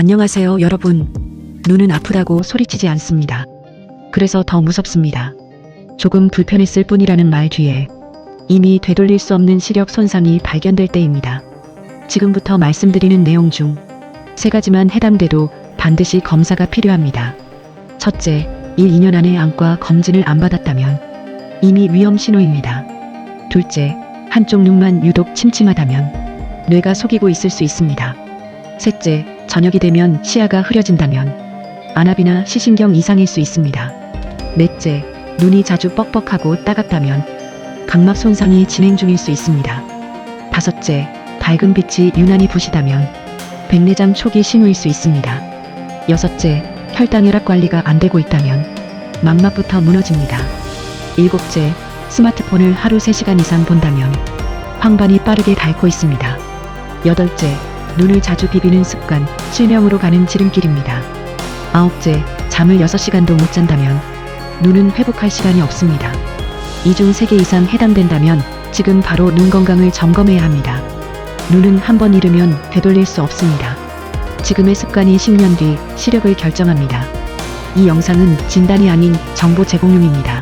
안녕하세요, 여러분. 눈은 아프다고 소리치지 않습니다. 그래서 더 무섭습니다. 조금 불편했을 뿐이라는 말 뒤에 이미 되돌릴 수 없는 시력 손상이 발견될 때입니다. 지금부터 말씀드리는 내용 중 세 가지만 해당돼도 반드시 검사가 필요합니다. 첫째, 1, 2년 안에 안과 검진을 안 받았다면 이미 위험 신호입니다. 둘째, 한쪽 눈만 유독 침침하다면 뇌가 속이고 있을 수 있습니다. 셋째, 저녁이 되면 시야가 흐려진다면 안압이나 시신경 이상일 수 있습니다. 넷째, 눈이 자주 뻑뻑하고 따갑다면 각막 손상이 진행 중일 수 있습니다. 다섯째, 밝은 빛이 유난히 부시다면 백내장 초기 징후일 수 있습니다. 여섯째, 혈당 혈압 관리가 안 되고 있다면 망막부터 무너집니다. 일곱째, 스마트폰을 하루 3시간 이상 본다면 황반이 빠르게 닳고 있습니다. 여덟째, 눈을 자주 비비는 습관, 실명으로 가는 지름길입니다. 아홉째, 잠을 6시간도 못 잔다면 눈은 회복할 시간이 없습니다. 이 중 3개 이상 해당된다면 지금 바로 눈 건강을 점검해야 합니다. 눈은 한 번 잃으면 되돌릴 수 없습니다. 지금의 습관이 10년 뒤 시력을 결정합니다. 이 영상은 진단이 아닌 정보 제공용입니다.